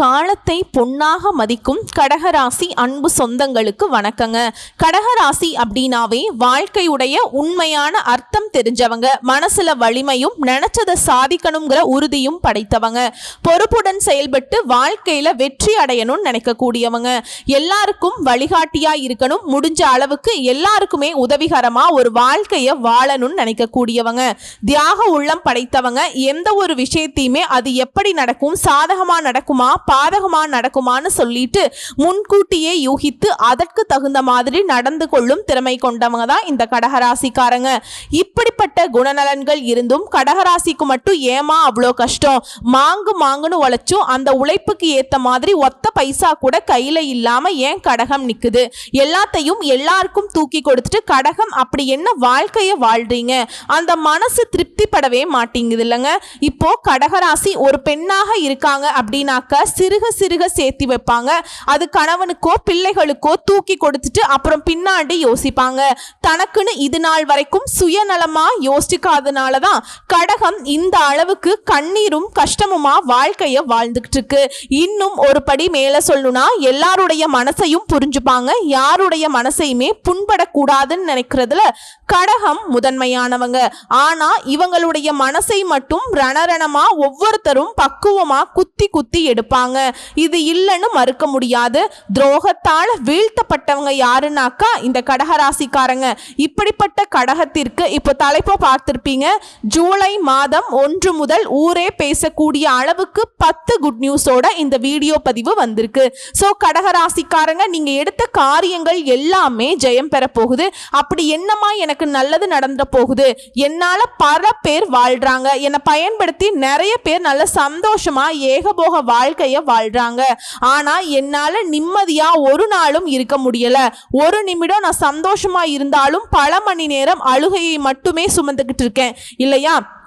காலத்தை பொன்னாக மதிக்கும் கடகராசி அன்பு சொந்தங்களுக்கு வணக்கங்க. கடகராசி அப்படின்னாவே வாழ்க்கையுடைய உண்மையான அர்த்தம் தெரிஞ்சவங்க மனசுல வலிமையும் நினைச்சதை சாதிக்கணுங்கிற உறுதியும் படைத்தவங்க. பொறுப்புடன் செயல்பட்டு வாழ்க்கையில வெற்றி அடையணும்னு நினைக்கக்கூடியவங்க. எல்லாருக்கும் வழிகாட்டியா இருக்கணும். முடிஞ்ச அளவுக்கு எல்லாருக்குமே உதவிகரமா ஒரு வாழ்க்கைய வாழணும்னு நினைக்கக்கூடியவங்க. தியாக உள்ளம் படைத்தவங்க. எந்த ஒரு விஷயத்தையுமே அது எப்படி நடக்கும்? சாதகமா நடக்குமா? பாதகமா நடக்குமான்னு சொல்லிட்டு முன்கூட்டியே யூகித்து அதற்கு தகுந்த மாதிரி நடந்து கொள்ளும் திறமை கொண்டவங்க தான் இந்த கடகராசிக்காரங்க. இப்படிப்பட்ட குணநலன்கள் இருந்தும் கடகராசிக்கு மட்டும் ஏமா அவ்வளோ கஷ்டம்? மாங்கு மாங்குன்னு உழைச்சும் அந்த உழைப்புக்கு ஏற்ற மாதிரி ஒத்த பைசா கூட கையில் இல்லாமல் ஏன் கடகம் நிற்குது எல்லாத்தையும் எல்லாருக்கும் தூக்கி கொடுத்துட்டு கடகம் அப்படி என்ன வாழ்க்கையை வாழ்றீங்க? அந்த மனசு திருப்திப்படவே மாட்டேங்குது இல்லைங்க. இப்போ கடகராசி ஒரு பெண்ணாக இருக்காங்க அப்படின்னாக்க சிறுக சிறுக சேர்த்தி வைப்பாங்க. அது கணவனுக்கோ பிள்ளைகளுக்கோ தூக்கி கொடுத்துட்டு அப்புறம் பின்னாடி யோசிப்பாங்க. தனக்குன்னு இது நாள் வரைக்கும் சுயநலமா யோசிக்காதனால தான் கடகம் இந்த அளவுக்கு கண்ணீரும் கஷ்டமுமா வாழ்க்கைய வாழ்ந்துகிட்டு இருக்கு இன்னும் ஒரு படி மேல சொல்லணும்னா எல்லாருடைய மனசையும் புரிஞ்சுப்பாங்க. யாருடைய மனசையுமே புண்படக்கூடாதுன்னு நினைக்கிறதுல கடகம் முதன்மையானவங்க. ஆனா இவங்களுடைய மனசை மட்டும் ரணரணமா ஒவ்வொருத்தரும் பக்குவமா குத்தி குத்தி எடுப்பாங்க. இது இல்லைன்னு மறுக்க முடியாது. துரோகத்தால் வீழ்த்தப்பட்டவங்க யாருனாக்கா இந்த கடகராசிக்காரங்க. இப்படிப்பட்ட கடகத்திற்கு இப்போ தலைப்பை பார்த்திருப்பீங்க. ஜூலை மாதம் ஒன்று முதல் ஊரே பேசக்கூடிய அளவுக்கு பத்து குட் நியூஸோட இந்த வீடியோ பதிவு வந்திருக்கு. ஸோ கடகராசிக்காரங்க நீங்க எடுத்த காரியங்கள் எல்லாமே ஜெயம் பெற போகுது. அப்படி என்னமா எனக்கு நல்லது நடந்த போகுது? என்னால பல பேர் வாழ்றாங்க. என்னை பயன்படுத்தி நிறைய பேர் நல்ல சந்தோஷமா ஏகபோக வாழ்க்கைய வாழ்றாங்க. ஆனா என்னால நிம்மதியா ஒரு நாளும் இருக்க முடியல. ஒரு நிமிடம் நான் சந்தோஷமா இருந்தாலும் பல மணி நேரம் அழுகையை மட்டுமே சுமந்துக்கிட்டு இருக்கேன். இல்லையா?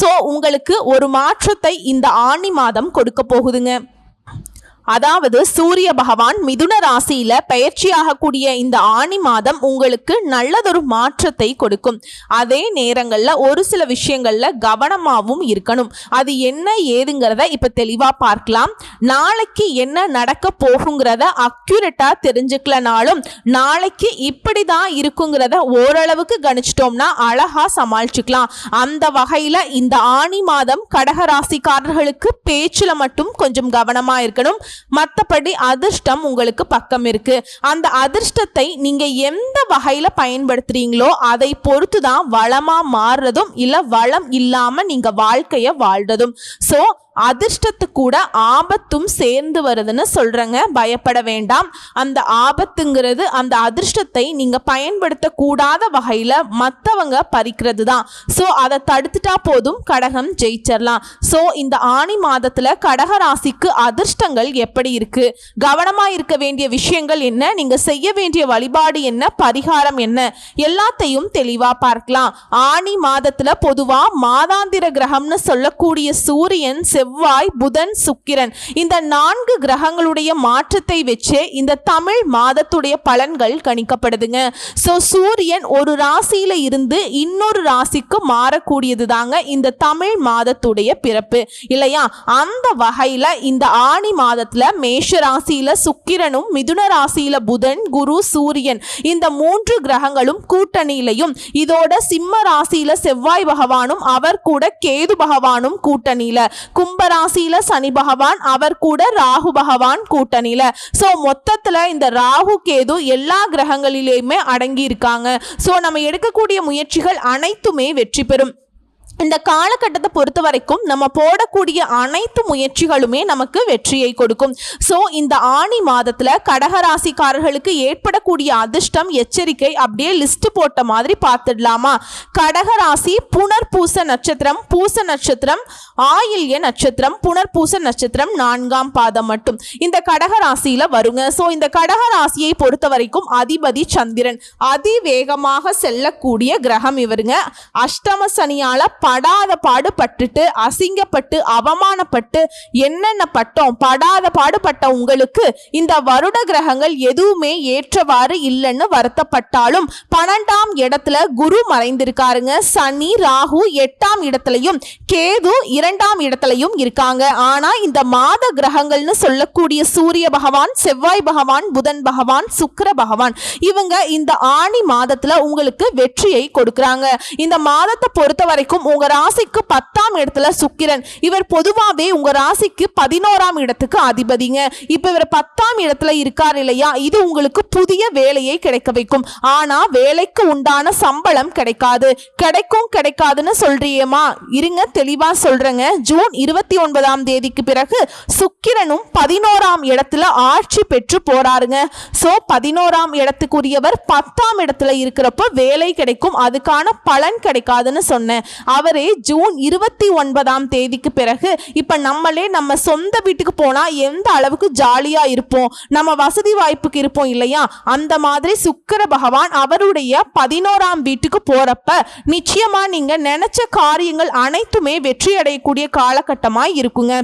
ஸோ உங்களுக்கு ஒரு மாற்றத்தை இந்த ஆணி மாதம் கொடுக்க போகுதுங்க. அதாவது சூரிய பகவான் மிதுன ராசியில பயிற்சியாகக்கூடிய இந்த ஆணி மாதம் உங்களுக்கு நல்லதொரு மாற்றத்தை கொடுக்கும். அதே நேரங்கள்ல ஒரு சில விஷயங்கள்ல கவனமாகவும் இருக்கணும். அது என்ன ஏதுங்கிறத இப்ப தெளிவா பார்க்கலாம். நாளைக்கு என்ன நடக்க போகுங்கிறத அக்யூரேட்டா தெரிஞ்சுக்கலனாலும் நாளைக்கு இப்படி தான் இருக்குங்கிறத ஓரளவுக்கு கணிச்சிட்டோம்னா அழகா சமாளிச்சுக்கலாம். அந்த வகையில இந்த ஆணி மாதம் கடக ராசிக்காரர்களுக்கு பேச்சுல மட்டும் கொஞ்சம் கவனமா இருக்கணும். மற்றபடி அதிர்ஷ்டம் உங்களுக்கு பக்கம் இருக்கு. அந்த அதிர்ஷ்டத்தை நீங்க எந்த வகையில பயன்படுத்துறீங்களோ அதை பொறுத்து தான் வளமா மாறுறதும் இல்ல வளம் இல்லாம நீங்க வாழ்க்கைய வாழ்றதும். ஸோ அதிர்ஷ்டத்து கூட ஆபத்தும் சேர்ந்து வருதுன்னு சொல்கிறேங்க பயப்பட வேண்டாம். அந்த ஆபத்துங்கிறது அந்த அதிர்ஷ்டத்தை நீங்கள் பயன்படுத்தக்கூடாத வகையில் மற்றவங்க பறிக்கிறது தான் ஸோ அதை தடுத்துட்டா போதும் கடகம் ஜெயிச்சிடலாம் ஸோ இந்த ஆணி மாதத்தில் கடக ராசிக்கு அதிர்ஷ்டங்கள் எப்படி இருக்குது கவனமாக இருக்க வேண்டிய விஷயங்கள் என்ன? நீங்கள் செய்ய வேண்டிய வழிபாடு என்ன? பரிகாரம் என்ன? எல்லாத்தையும் தெளிவாக பார்க்கலாம். ஆணி மாதத்தில் பொதுவாக மாதாந்திர கிரகம்னு சொல்லக்கூடிய சூரியன் செவ்வாய் புதன் சுக்கிரன். இந்த நான்கு கிரகங்களுடைய மாற்றத்தை வச்சு இந்த தமிழ் மாதத்துடைய பலன்கள் கணிக்கப்படுதுங்க. ஸோ சூரியன் ஒரு ராசியில இருந்து இன்னொரு ராசிக்கு மாறக்கூடியது தாங்க இந்த தமிழ் மாதத்துடைய பிறப்பு. இல்லையா? அந்த வகையில இந்த ஆணி மாதத்துல மேஷ ராசியில சுக்கிரனும் மிதுன ராசியில புதன் குரு சூரியன். இந்த மூன்று கிரகங்களும் கூட்டணியிலையும் இதோட சிம்ம ராசியில செவ்வாய் பகவானும் அவர் கூட கேது பகவானும் கூட்டணியில. கும்பராசியில சனி பகவான் அவர் கூட ராகு பகவான் கூட்டணியில. ஸோ மொத்தத்துல இந்த ராகு கேது எல்லா கிரகங்களிலேயுமே அடங்கி இருக்காங்க ஸோ நம்ம எடுக்கக்கூடிய முயற்சிகள் அனைத்துமே வெற்றி பெறும். இந்த காலகட்டத்தை பொறுத்த வரைக்கும் நம்ம போடக்கூடிய அனைத்து முயற்சிகளுமே நமக்கு வெற்றியை கொடுக்கும். ஸோ இந்த ஆணி மாதத்தில் கடகராசிக்காரர்களுக்கு ஏற்படக்கூடிய அதிர்ஷ்டம் எச்சரிக்கை அப்படியே லிஸ்ட் போட்ட மாதிரி பார்த்துடலாமா? கடகராசி புனர்பூச நட்சத்திரம் பூச நட்சத்திரம் ஆயில்ய நட்சத்திரம் புனர்பூச நட்சத்திரம் நான்காம் பாதம் மட்டும். இந்த கடகராசியில் வருங்க. ஸோ இந்த கடகராசியை பொறுத்த வரைக்கும் அதிபதி சந்திரன். அதிவேகமாக செல்லக்கூடிய கிரகம் இவருங்க. அஷ்டம சனியால படாத பாடு பட்டுட்டு அசிங்கப்பட்டு அவமானப்பட்டு என்னென்ன பட்டோம் படாத பாடுபட்ட உங்களுக்கு இந்த வருட கிரகங்கள் எதுவுமே ஏற்றவாறு இல்லைன்னு வருத்தப்பட்டாலும் பன்னெண்டாம் இடத்துல குரு மறைந்திருக்காருங்க. சனி ராகு எட்டாம் இடத்துலையும் கேது இரண்டாம் இடத்துலையும் இருக்காங்க. ஆனா இந்த மாத கிரகங்கள்னு சொல்லக்கூடிய சூரிய பகவான் செவ்வாய் பகவான் புதன் பகவான் சுக்கர பகவான் இவங்க இந்த ஆணி மாதத்துல உங்களுக்கு வெற்றியை கொடுக்குறாங்க. இந்த மாதத்தை பொறுத்த வரைக்கும் உங்க ராசிக்கு பத்தாம் இடத்துல சுக்கிரன். இவர் பொதுவாவே உங்க ராசிக்கு பதினோராம் இடத்துக்கு அதிபதிங்க. இப்ப இவர் பத்தாம் இடத்துல இருக்கார் இல்லையா? இது உங்களுக்கு புதிய வேலையை கிடைக்க வைக்கும். ஆனா வேலைக்கு உண்டான சம்பளம் கிடைக்காது. கிடைக்கும் கிடைக்காதுன்னு சொல்றியேமா இருங்க தெளிவா சொல்றேங்க. ஜூன் இருபத்தி ஒன்பதாம் தேதிக்கு பிறகு சுக்கிரனும் பதினோராம் இடத்துல ஆட்சி பெற்று போறாருங்க. சோ பதினோராம் இடத்துக்குரியவர் பத்தாம் இடத்துல இருக்கிறப்ப வேலை கிடைக்கும். அதுக்கான பலன் கிடைக்காதுன்னு சொன்னேன். அவரே ஜூன் இருபத்தி ஒன்பதாம் தேதிக்கு பிறகு இப்போ நம்மளே நம்ம சொந்த வீட்டுக்கு போனால் எந்த அளவுக்கு ஜாலியாக இருப்போம்? நம்ம வசதி வாய்ப்புக்கு இருப்போம் இல்லையா? அந்த மாதிரி சுக்கர பகவான் அவருடைய பதினோராம் வீட்டுக்கு போகிறப்ப நிச்சயமாக நீங்கள் நினச்ச காரியங்கள் அனைத்துமே வெற்றி அடையக்கூடிய இருக்குங்க.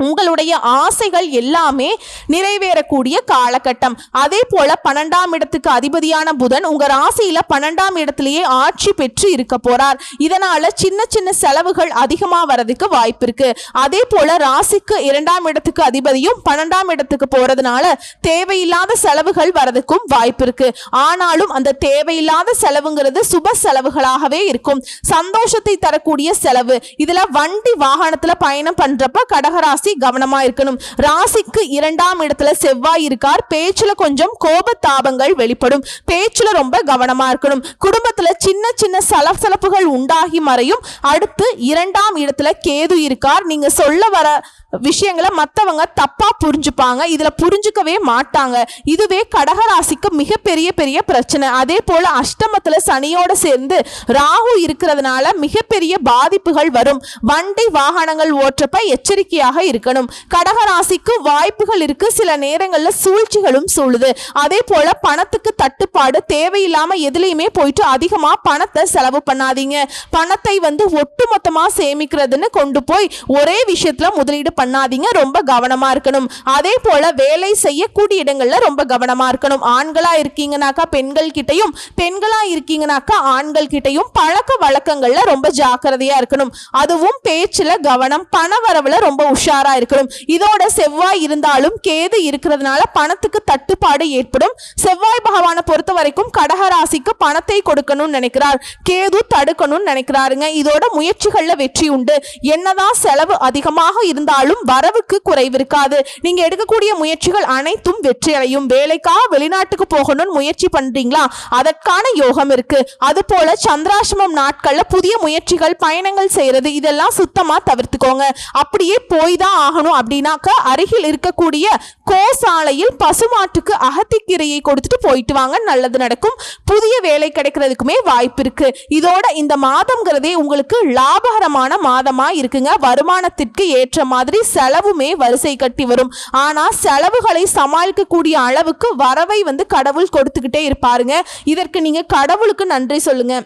உங்களுடைய ஆசைகள் எல்லாமே நிறைவேறக்கூடிய காலகட்டம். அதே போல பன்னெண்டாம் இடத்துக்கு அதிபதியான புதன் உங்க ராசியில பன்னெண்டாம் இடத்திலேயே ஆட்சி பெற்று இருக்க போறார். இதனால சின்ன சின்ன செலவுகள் அதிகமா வரதுக்கு வாய்ப்பு இருக்கு. அதே போல ராசிக்கு இரண்டாம் இடத்துக்கு அதிபதியும் பன்னெண்டாம் இடத்துக்கு போறதுனால தேவையில்லாத செலவுகள் வரதுக்கும் வாய்ப்பு இருக்கு. ஆனாலும் அந்த தேவையில்லாத செலவுங்கிறது சுப செலவுகளாகவே இருக்கும். சந்தோஷத்தை தரக்கூடிய செலவு. இதுல வண்டி வாகனத்துல பயணம் பண்றப்ப கடகராசி கவனமா இருக்கணும். ராசிக்கு இரண்டாம் இடத்துல செவ்வாய் இருக்கார். பேச்சுல கொஞ்சம் கோபத்தாபங்கள் வெளிப்படும். பேச்சுல ரொம்ப கவனமா இருக்கணும். குடும்பத்துல சின்ன சின்ன சலசலப்புகள் உண்டாகி மறையும். அடுத்து இரண்டாம் இடத்துல கேது இருக்கார். நீங்க சொல்ல வர விஷயங்களை மற்றவங்க தப்பா புரிஞ்சுப்பாங்க. இதுல புரிஞ்சுக்கவே மாட்டாங்க. இதுவே கடகராசிக்கு மிகப்பெரிய பெரிய பிரச்சனை. அதே போல அஷ்டமத்துல சனியோட சேர்ந்து ராகு இருக்கிறதுனால மிகப்பெரிய பாதிப்புகள் வரும். வண்டி வாகனங்கள் ஓட்டுறப்ப எச்சரிக்கையாக இருக்கணும். கடகராசிக்கு வாய்ப்புகள் இருக்கு. சில நேரங்களில் சூழ்ச்சிகளும் சூழுது. அதே போல பணத்துக்கு தட்டுப்பாடு தேவையில்லாம எதுலையுமே போயிட்டு அதிகமா பணத்தை செலவு பண்ணாதீங்க. பணத்தை வந்து ஒட்டுமொத்தமா சேமிக்கிறதுன்னு கொண்டு போய் ஒரே விஷயத்துல முதலீடு பண்ணாதீங்க. ரொம்ப கவனமா இருக்கணும். அதே போல வேலை செய்யக்கூடிய இடங்கள்ல ரொம்ப கவனமா இருக்கணும். ஆண்களா இருக்கீங்கனாக்கா பெண்கள் கிட்டையும் பெண்களா இருக்கீங்கனாக்கா ஆண்கள் கிட்டையும் பழக்க வழக்கங்கள்ல ரொம்ப ஜாக்கிரதையா இருக்கணும். அதுவும் பேச்சுல கவனம் பண வரவுல ரொம்ப உஷாரா இருக்கணும். இதோட செவ்வாய் இருந்தாலும் கேது இருக்கிறதுனால பணத்துக்கு தட்டுப்பாடு ஏற்படும். செவ்வாய் பகவானை பொறுத்த வரைக்கும் கடகராசிக்கு பணத்தை கொடுக்கணும்னு நினைக்கிறார். கேது தடுக்கணும்னு நினைக்கிறாருங்க. இதோட முயற்சிகள்ல வெற்றி உண்டு. என்னதான் செலவு அதிகமாக இருந்தாலும் வரவுக்கு குறைவு இருக்காது. நீங்க எடுக்கக்கூடிய முயற்சிகள் அனைத்தும் வெற்றி அடையும் வேலைக்காக வெளிநாட்டுக்கு போகணும்னு முயற்சி பண்றீங்களா? அதற்கான யோகம் இருக்கு. அது போல சந்திராசிரமம் நாட்கள்ல புதிய முயற்சிகள் பயணங்கள் செய்யறது இதெல்லாம் சுத்தமா தவிர்த்துக்கோங்க. அப்படியே போய் தான் ஆகணும் அப்படின்னாக்க அருகில் இருக்கக்கூடிய கோசாலையில் பசுமாட்டுக்கு அகத்திக்கீரையை கொடுத்துட்டு போயிட்டு வாங்க நல்லது நடக்கும். புதிய வேலை கிடைக்கிறதுக்குமே வாய்ப்பு இருக்கு. இதோட இந்த மாதம்ங்கிறதே உங்களுக்கு லாபகரமான மாதமா இருக்குங்க. வருமானத்திற்கு ஏற்ற மாதிரி செலவுமே வரிசை கட்டி வரும். ஆனா செலவுகளை சமாளிக்கக்கூடிய அளவுக்கு வரவை வந்து கடவுள் கொடுத்துக்கிட்டே இருப்பாருங்க. இதற்கு நீங்க கடவுளுக்கு நன்றி சொல்லுங்க.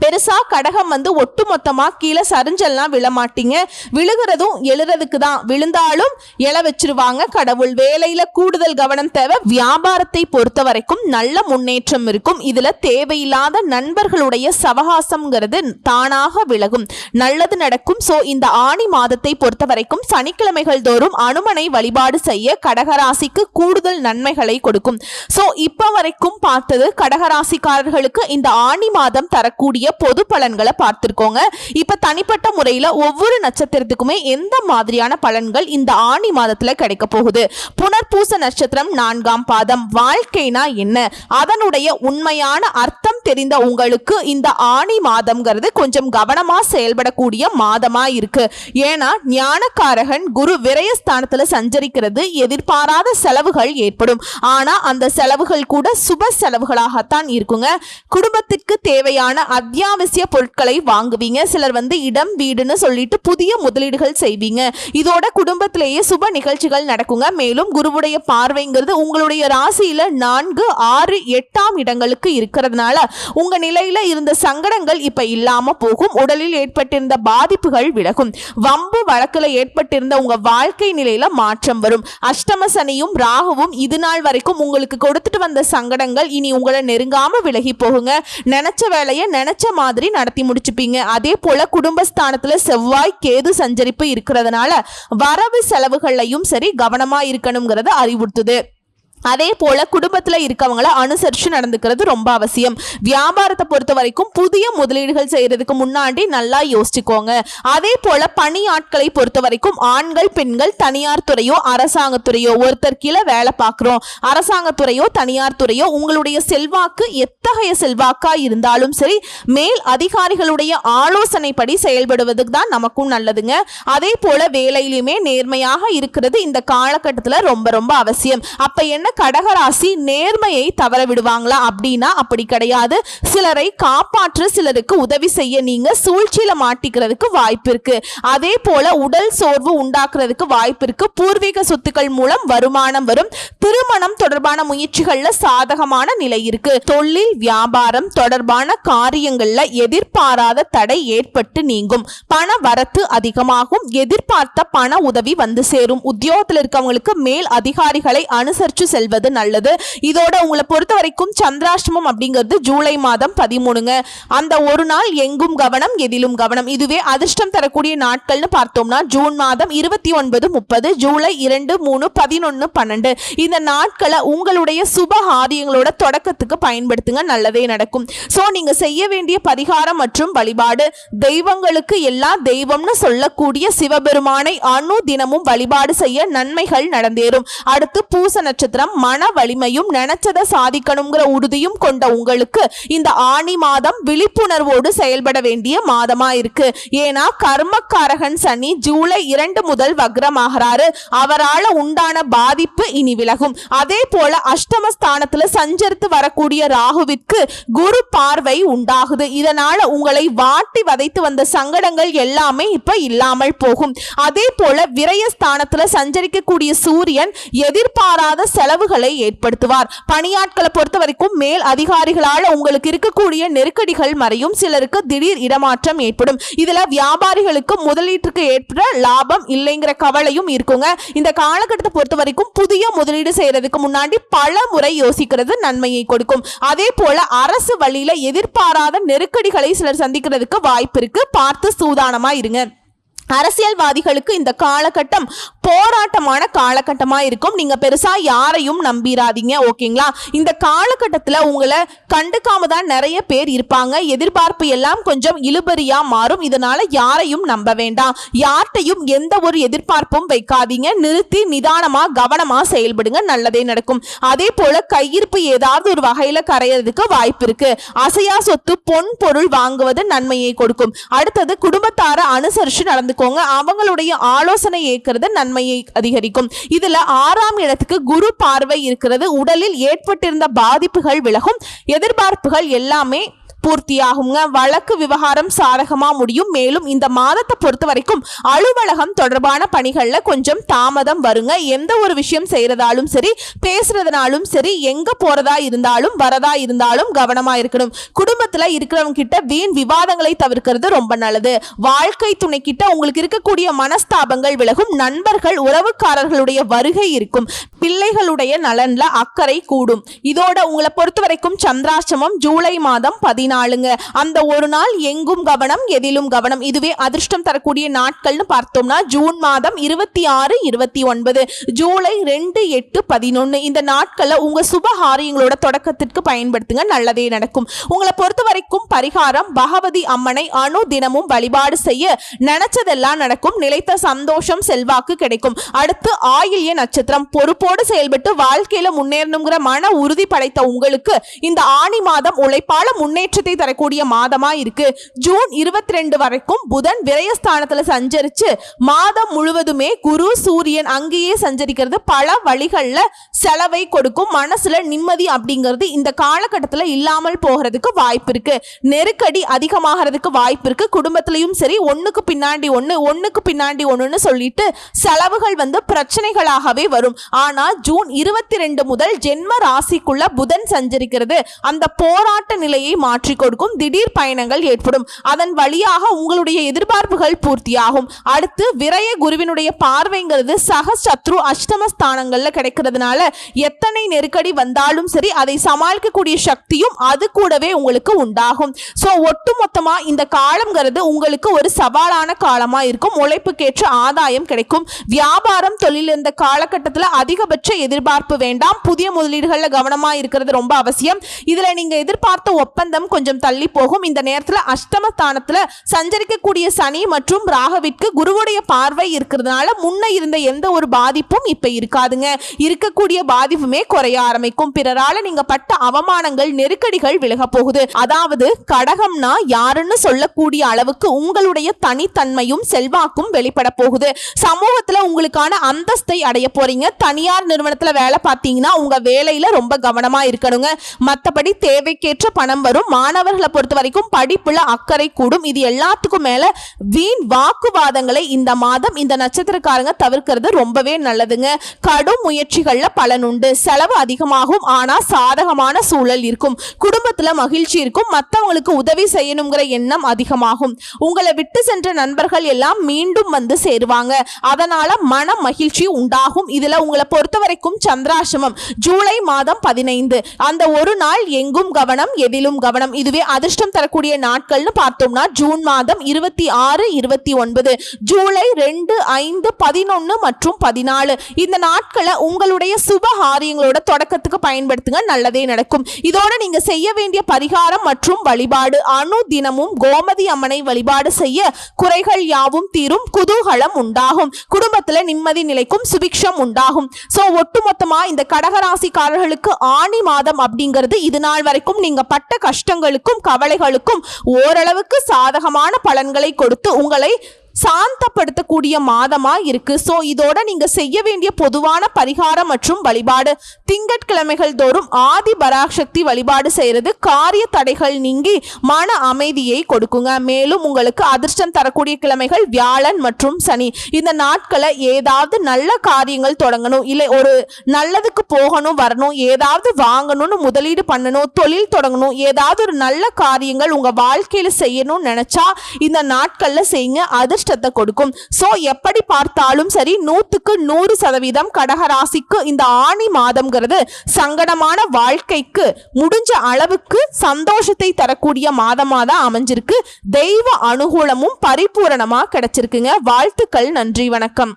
பெருசாக கடகம் வந்து ஒட்டு மொத்தமாக கீழே சரிஞ்செல்லாம் விழமாட்டீங்க. விழுகிறதும் எழுறதுக்கு தான் விழுந்தாலும் எழ வச்சிருவாங்க கடவுள். வேலையில் கூடுதல் கவனம் தேவை. வியாபாரத்தை பொறுத்த வரைக்கும் நல்ல முன்னேற்றம் இருக்கும். இதில் தேவையில்லாத நண்பர்களுடைய சவகாசம்ங்கிறது தானாக விலகும். நல்லது நடக்கும். ஸோ இந்த ஆணி மாதத்தை பொறுத்த வரைக்கும் சனிக்கிழமைகள் தோறும் அனுமனை வழிபாடு செய்ய கடகராசிக்கு கூடுதல் நன்மைகளை கொடுக்கும். ஸோ இப்போ வரைக்கும் பார்த்தது கடகராசிக்காரர்களுக்கு இந்த ஆணி மாதம் தரக்கூடிய பொது பலன்களை பார்த்துருக்கோங்க. இப்ப தனிப்பட்ட முறையில ஒவ்வொரு நட்சத்திரத்துக்குமே எந்த மாதிரியான பலன்கள் இந்த ஆணி மாதத்துல கிடைக்க போகுது? புனர்பூச நட்சத்திரம் நான்காம் பாதம். வாழ்க்கைனா என்ன? அதனுடைய உண்மையான அர்த்தம் தெரிந்த உங்களுக்கு இந்த ஆணி மாதம்ங்கிறது கொஞ்சம் கவனமா செயல்படக்கூடிய மாதமா இருக்கு. ஏன்னா ஞானக்காரகன் குரு விரயஸ்தானத்தில் சஞ்சரிக்கிறது எதிர்பாராத செலவுகள் ஏற்படும். ஆனா அந்த செலவுகள் கூட சுப செலவுகளாகத்தான் இருக்குங்க. குடும்பத்திற்கு தேவையான அத்தியாவசிய பொருட்களை வாங்குவீங்க. சிலர் வந்து இடம் வீடுன்னு சொல்லிட்டு புதிய முதலீடுகள் செய்வீங்க. இதோட குடும்பத்திலேயே சுப நிகழ்ச்சிகள் நடக்குங்க. மேலும் குருவுடைய பார்வைங்கிறது உங்களுடைய ராசியில நான்கு ஆறு எட்டாம் இடங்களுக்கு இருக்கிறதுனால உங்க நிலையில இருந்த சங்கடங்கள் இப்ப இல்லாம போகும். உடலில் ஏற்பட்டிருந்த பாதிப்புகள் விலகும். வம்பு வழக்குல ஏற்பட்டிருந்த உங்க வாழ்க்கை நிலையில மாற்றம் வரும். அஷ்டம சனியும் ராகுவும் இது நாள் வரைக்கும் உங்களுக்கு கொடுத்துட்டு வந்த சங்கடங்கள் இனி உங்களை நெருங்காம விலகி போகுங்க. நினைச்ச வேலையை நினைச்ச மாதிரி நடத்தி முடிச்சுப்பீங்க. அதே போல குடும்பஸ்தானத்துல செவ்வாய் கேது சஞ்சரிப்பு இருக்கிறதுனால வரவு செலவுகள்லையும் சரி கவனமா இருக்கணுங்கிறத அறிவுறுத்துது. அதே போல குடும்பத்தில் இருக்கவங்கள அனுசரித்து நடந்துக்கிறது ரொம்ப அவசியம். வியாபாரத்தை பொறுத்த வரைக்கும் புதிய முதலீடுகள் செய்யறதுக்கு முன்னாடி நல்லா யோசிச்சுக்கோங்க. அதே போல பணி ஆட்களை பொறுத்த வரைக்கும் ஆண்கள் பெண்கள் தனியார் துறையோ அரசாங்கத்துறையோ ஒருத்தர் கீழே வேலை பார்க்குறோம். அரசாங்கத்துறையோ தனியார் துறையோ உங்களுடைய செல்வாக்கு எத்தகைய செல்வாக்கா இருந்தாலும் சரி மேல் அதிகாரிகளுடைய ஆலோசனைப்படி செயல்படுவதுக்கு தான் நமக்கும் நல்லதுங்க. அதே போல வேலையிலுமே நேர்மையாக இருக்கிறது இந்த காலகட்டத்தில் ரொம்ப ரொம்ப அவசியம். அப்ப என்ன கடகராசி நேர்மையை தவற விடுவாங்களா அப்படின்னா அப்படி கிடையாது. சிலரை காப்பாற்ற சிலருக்கு உதவி செய்ய நீங்க சூழ்ச்சியில மாட்டிக்கிறதுக்கு வாய்ப்பு இருக்கு. அதே போல உடல் சோர்வு உண்டாக்குறதுக்கு வாய்ப்பு இருக்கு. பூர்வீக சொத்துக்கள் மூலம் வருமானம் வரும். திருமணம் தொடர்பான முயற்சிகள்ல சாதகமான நிலை இருக்கு. தொழில் வியாபாரம் தொடர்பான காரியங்கள்ல எதிர்பாராத தடை ஏற்பட்டு நீங்கும். பண வரத்து அதிகமாகும். எதிர்பார்த்த பண உதவி வந்து சேரும். உத்தியோகத்தில் இருக்கவங்களுக்கு மேல் அதிகாரிகளை அனுசரிச்சு செல்வது நல்லது. இதோட உங்களை பொறுத்த வரைக்கும் சந்திராஷ்டமம் அப்படிங்கிறது ஜூலை மாதம் பதிமூணுங்க. அந்த ஒரு நாள் எங்கும் கவனம் எதிலும் கவனம். இதுவே அதிர்ஷ்டம் தரக்கூடிய நாட்கள்னு பார்த்தோம்னா ஜூன் மாதம் இருபத்தி ஒன்பது முப்பது ஜூலை இரண்டு மூணு பதினொன்று பன்னெண்டு. இந்த நாட்களை உங்களுடைய சுப காரியங்களோட தொடக்கத்துக்கு பயன்படுத்துங்க. நல்லதே நடக்கும். ஸோ நீங்க செய்ய வேண்டிய பரிகாரம் மற்றும் வழிபாடு தெய்வங்களுக்கு எல்லா தெய்வம்னு சொல்லக்கூடிய சிவபெருமானை அணு தினமும் வழிபாடு செய்ய நன்மைகள் நடந்தேறும். அடுத்து பூச நட்சத்திரம் மன வலிமையும் நினைச்சதை சாதிக்கணுங்கிற உறுதியும் கொண்ட உங்களுக்கு இந்த ஆணி மாதம் விழிப்புணர்வோடு செயல்பட வேண்டிய மாதமா இருக்கு. ஏன்னா கர்மக்காரகன் சனி ஜூலை இரண்டு முதல் வக்ரமாகிறாரு. அவரால் உண்டான பாதிப்பு இனி விலகும். அதே போல அஷ்டமஸ்தானத்துல சஞ்சரித்து வரக்கூடிய ராகுவிற்கு குரு பார்வை உண்டாகுது. இதனால உங்களை வாட்டி வதைத்து வந்த சங்கடங்கள் எல்லாமே இப்ப இல்லாமல் போகும். அதே போல விரயஸ்தானத்துல சஞ்சரிக்கக்கூடிய சூரியன் எதிர்பாராத செலவு செலவுகளை ஏற்படுத்துவார். பணியாட்களை பொறுத்த வரைக்கும் மேல் அதிகாரிகளால் உங்களுக்கு இருக்கக்கூடிய நெருக்கடிகள் மறையும். சிலருக்கு திடீர் இடமாற்றம் ஏற்படும். இதுல வியாபாரிகளுக்கு முதலீட்டுக்கு ஏற்ப லாபம் இல்லைங்கிற கவலையும் இருக்குங்க. இந்த காலகட்டத்தை பொறுத்த வரைக்கும் புதிய முதலீடு செய்யறதுக்கு முன்னாடி பல முறை யோசிக்கிறது நன்மையை கொடுக்கும். அதே போல அரசு வழியில எதிர்பாராத நெருக்கடிகளை சிலர் சந்திக்கிறதுக்கு வாய்ப்பு இருக்கு. பார்த்து சூதானமா இருங்க. அரசியல்வாதிகளுக்கு இந்த காலகட்டம் போராட்டமான காலகட்டமா இருக்கும். நீங்க பெருசா யாரையும் நம்பிராதீங்க ஓகேங்களா? இந்த காலகட்டத்துல உங்களை கண்டுக்காம தான் நிறைய பேர் இருப்பாங்க. எதிர்பார்ப்பு எல்லாம் கொஞ்சம் இழுபறியா மாறும். இதனால யாரையும் நம்ப வேண்டாம். யார்கிட்டையும் எந்த ஒரு எதிர்பார்ப்பும் வைக்காதீங்க. நிறுத்தி நிதானமா கவனமா செயல்படுங்க. நல்லதே நடக்கும். அதே போல கையிருப்பு ஏதாவது ஒரு வகையில கரையிறதுக்கு வாய்ப்பு இருக்கு. அசையா சொத்து பொன் பொருள் வாங்குவது நன்மையை கொடுக்கும். அடுத்தது குடும்பத்தார அனுசரிச்சு நடந்துக்கோங்க அவங்களுடைய ஆலோசனை ஏற்கிறது நன்மையை அதிகரிக்கும். இதுல ஆறாம் இடத்துக்கு குரு பார்வை இருக்கிறது. உடலில் ஏற்பட்டிருந்த பாதிப்புகள் விலகும். எதிர்பார்ப்புகள் எல்லாமே பூர்த்தியாகுங்க. வழக்கு விவகாரம் சாதகமா முடியும். மேலும் இந்த மாதத்தை பொறுத்த வரைக்கும் அலுவலகம் தொடர்பான பணிகள்ல கொஞ்சம் தாமதம் வருங்க. எந்த ஒரு விஷயம் செய்யறதாலும் சரி பேசுறதுனாலும் சரி எங்க போறதா இருந்தாலும் வரதா இருந்தாலும் கவனமா இருக்கணும். குடும்பத்துல இருக்கிறவங்க கிட்ட வீண் விவாதங்களை தவிர்க்கிறது ரொம்ப நல்லது. வாழ்க்கை துணை கிட்ட உங்களுக்கு இருக்கக்கூடிய மனஸ்தாபங்கள் விலகும் நண்பர்கள் உறவுக்காரர்களுடைய வருகை இருக்கும் பிள்ளைகளுடைய நலன்ல அக்கறை கூடும். இதோட உங்களை பொறுத்த வரைக்கும் சந்திராஷ்டமம் ஜூலை மாதம் பதினாலுங்க. அந்த ஒரு நாள் எங்கும் கவனம் எதிலும் கவனம். இதுவே அதிர்ஷ்டம் தரக்கூடிய நாட்கள்னு பார்த்தோம்னா ஜூன் மாதம் இருபத்தி ஆறு இருபத்தி ஒன்பது. ஜூலை ரெண்டு எட்டு பதினொன்று இந்த நாட்களை உங்க சுபகாரியங்களோட தொடக்கத்திற்கு பயன்படுத்துங்க நல்லதே நடக்கும். உங்களை பொறுத்த வரைக்கும் பரிகாரம் பகவதி அம்மனை அணு தினமும் வழிபாடு செய்ய நினைச்சது நினைத்ததெல்லாம் நடக்கும். நிலைத்த சந்தோஷம் செல்வாக்கு கிடைக்கும். அடுத்து ஆயில்ய நட்சத்திரம். பொறுப்போடு செயல்பட்டு வாழ்க்கையில முன்னேறணுங்கிற மன உறுதி படைத்த உங்களுக்கு இந்த ஆணி மாதம் உழைப்பால முன்னேற்றத்தை தரக்கூடிய மாதமா இருக்கு. ஜூன் இருபத்தி ரெண்டு வரைக்கும் புதன் விரயஸ்தானத்துல சஞ்சரிச்சு மாதம் முழுவதுமே குரு சூரியன் அங்கேயே சஞ்சரிக்கிறது. பல வழிகள்ல செலவை கொடுக்கும். மனசுல நிம்மதி அப்படிங்கிறது இந்த காலகட்டத்தில் இல்லாமல் போகிறதுக்கு வாய்ப்பு இருக்கு. நெருக்கடி அதிகமாகிறதுக்கு வாய்ப்பு இருக்கு. குடும்பத்திலையும் சரி ஒண்ணுக்கு பின்னாடி ஒன்று ஒன்றுக்கு பின்னாடி ஒன்றுன்னு சொல்லிட்டு செலவுகள் வந்து பிரச்சனைகளாகவே வரும். ஆனால் ஜூன் இருபத்தி ரெண்டு முதல் ஜென்ம ராசிக்குள்ள புதன் சஞ்சரிக்கிறது. அந்த போராட்ட நிலையை மாற்றி கொடுக்கும். திடீர் பயணங்கள் ஏற்படும். அதன் வழியாக உங்களுடைய எதிர்பார்ப்புகள் பூர்த்தியாகும். அடுத்து விரய குருவினுடைய பார்வைங்கிறது சக சத்ரு அஷ்டம ஸ்தானங்கள்ல கிடைக்கிறதுனால எத்தனை நெருக்கடி வந்தாலும் சரி அதை சமாளிக்கக்கூடிய சக்தியும் அது கூடவே உங்களுக்கு உண்டாகும். ஸோ ஒட்டுமொத்தமா இந்த காலம்ங்கிறது உங்களுக்கு ஒரு சவாலான காலம் இருக்கும் உழைப்புக்கேற்ற ஆதாயம் கிடைக்கும். வியாபாரம் தொழில் இந்த காலகட்டத்தில் அதிகபட்ச எதிர்பார்ப்பு வேண்டாம். புதிய முதலீடுகளில் கவனமா இருக்கிறது ரொம்ப அவசியம். இதுல நீங்க எதிர்பார்த்த ஒப்பந்தம் கொஞ்சம் தள்ளி போகும். இந்த நேரத்தில் அஷ்டமஸ்தானத்துல சஞ்சரிக்கக்கூடிய சனி மற்றும் ராகவிற்கு குருவுடைய பார்வை இருக்கிறதுனால முன்ன இருந்த எந்த ஒரு பாதிப்பும் இப்போ இருக்காதுங்க. இருக்கக்கூடிய பாதிப்புமே குறைய ஆரம்பிக்கும். பிறரால நீங்க பட்ட அவமானங்கள் நெருக்கடிகள் விலக போகுது. அதாவது கடகம்னா யாருன்னு சொல்லக்கூடிய அளவுக்கு உங்களுடைய தனித்தன்மையும் செல்வாக்கும் வெளிப்பட போகுது. சமூகத்துல உங்களுக்கான அந்தஸ்தை அடைய போறீங்க. தனியார் நிறுவனத்துல வேலை பார்த்தீங்கன்னா உங்க வேலையில ரொம்ப கவனமா இருக்கணுங்க. மத்தபடி தேவைக்கேற்ற பணம் வரும். மாணவர்களை பொறுத்த வரைக்கும் படிப்புல அக்கறை கூடும். இது எல்லாத்துக்கும் மேல வீண் வாக்குவாதங்களை இந்த மாதம் இந்த நட்சத்திரக்காரங்க தவிர்க்கிறது ரொம்பவே நல்லதுங்க. கடும் முயற்சிகள்ல பலன் உண்டு. செலவு அதிகமாகும். ஆனா சாதகமான சூழல் இருக்கும். குடும்பத்துல மகிழ்ச்சி இருக்கும். மத்தவங்களுக்கு உதவி செய்யணுங்கிற எண்ணம் அதிகமாகும். உங்களை விட்டு சென்ற நண்பர்கள் எல்லாம் மீண்டும் வந்து சேருவாங்க. அதனால மன மகிழ்ச்சி உண்டாகும். இதுல உங்களை பொறுத்த வரைக்கும் சந்திராசிரமம் ஜூலை மாதம் பதினைந்து. அந்த ஒரு நாள் எங்கும் கவனம் எதிலும் கவனம். இதுவே அதிர்ஷ்டம் தரக்கூடிய நாட்கள்னு பார்த்தோம்னா ஜூன் மாதம் இருபத்தி ஆறு இருபத்தி ஒன்பது. ஜூலை ரெண்டு ஐந்து பதினொன்று மற்றும் பதினாலு. இந்த நாட்களை உங்களுடைய சுப காரியங்களோட தொடக்கத்துக்கு பயன்படுத்துங்க. நல்லதே நடக்கும். இதோட நீங்க செய்ய வேண்டிய பரிகாரம் மற்றும் வழிபாடு அணு தினமும் கோமதி அம்மனை வழிபாடு செய்ய குறைகள் யார் யாவும் தீரும் குதூகலம் உண்டாகும். குடும்பத்துல நிம்மதி நிலைக்கும் சுபிக்ஷம் உண்டாகும். சோ ஒட்டுமொத்தமா இந்த கடகராசிக்காரர்களுக்கு ஆணி மாதம் அப்படிங்கிறது இது நாள் வரைக்கும் நீங்க பட்ட கஷ்டங்களுக்கும் கவலைகளுக்கும் ஓரளவுக்கு சாதகமான பலன்களை கொடுத்து உங்களை சாந்தப்படுத்தக்கூடிய மாதமா இருக்கு. ஸோ இதோட நீங்க செய்ய வேண்டிய பொதுவான பரிகாரம் மற்றும் வழிபாடு திங்கட்கிழமைகள் தோறும் ஆதி பராசக்தி வழிபாடு செய்யறது காரிய தடைகள் நீங்கி மன அமைதியை கொடுக்குங்க. மேலும் உங்களுக்கு அதிர்ஷ்டம் தரக்கூடிய கிழமைகள் வியாழன் மற்றும் சனி. இந்த நாட்களை ஏதாவது நல்ல காரியங்கள் தொடங்கணும். இல்லை ஒரு நல்லதுக்கு போகணும் வரணும் ஏதாவது வாங்கணும்னு முதலீடு பண்ணணும் தொழில் தொடங்கணும் ஏதாவது ஒரு நல்ல காரியங்கள் உங்க வாழ்க்கையில செய்யணும்னு நினைச்சா இந்த நாட்கள்ல செய்யுங்க. அதிர்ஷ்டத்தை கொடுக்கும். சோ எப்படி பார்த்தாலும் சரி நூத்துக்கு நூறு சதவீதம் கடகராசிக்கு இந்த ஆணி மாதம்ங்கிறது சங்கடமான வாழ்க்கைக்கு முடிஞ்ச அளவுக்கு சந்தோஷத்தை தரக்கூடிய மாதமாக தான் அமைஞ்சிருக்கு. தெய்வ அனுகூலமும் பரிபூரணமா கிடைச்சிருக்குங்க. வாழ்த்துக்கள் நன்றி வணக்கம்.